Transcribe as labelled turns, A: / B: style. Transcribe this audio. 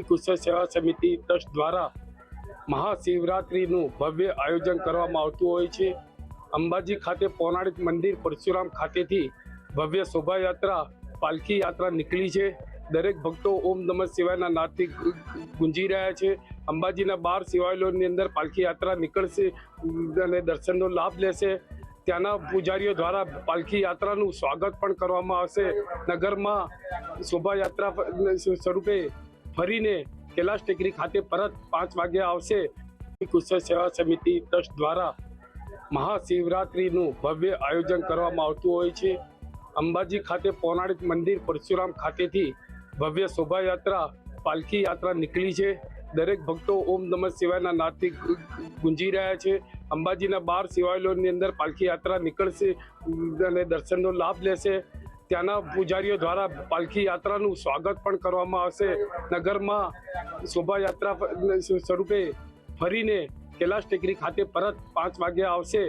A: કુશળ સેવા સમિતિ ટ્રસ્ટ દ્વારા મહાશિવરાત્રિનું ભવ્ય આયોજન કરવામાં આવતું હોય છે. અંબાજી ખાતે પૌરાણિક મંદિર પરશુરામ ખાતેથી ભવ્ય શોભાયાત્રા, પાલખી યાત્રા નીકળી છે. દરેક ભક્તો ઓમ નમઃ શિવાયના નાદથી ગુંજી રહ્યા છે. અંબાજીના બાર શિવાલયોની અંદર પાલખી યાત્રા નીકળશે અને દર્શનનો લાભ લેશે. ત્યાંના પૂજારીઓ દ્વારા પાલખી યાત્રાનું સ્વાગત પણ કરવામાં આવશે. નગરમાં શોભાયાત્રા સ્વરૂપે ફરીને કૈલાશ ટેકરી ખાતે પરત પાંચ વાગ્યા આવશે. કુશળ સેવા સમિતિ ટ્રસ્ટ દ્વારા મહાશિવરાત્રિનું ભવ્ય આયોજન કરવામાં આવતું હોય છે. અંબાજી ખાતે પૌરાણિક મંદિર પરશુરામ ખાતેથી ભવ્ય શોભાયાત્રા, પાલખી યાત્રા નીકળી છે. દરેક ભક્તો ઓમ નમઃ શિવાયના નાદથી ગુંજી રહ્યા છે. અંબાજીના બાર શિવાલયોની અંદર પાલખી યાત્રા નીકળશે અને દર્શનનો લાભ લેશે. ત્યાંના પૂજારીઓ દ્વારા પાલખી યાત્રાનું સ્વાગત પણ કરવામાં આવશે. નગરમાં શોભાયાત્રા સ્વરૂપે ફરીને કૈલાશ ટેકરી ખાતે પરત પાંચ વાગ્યા આવશે.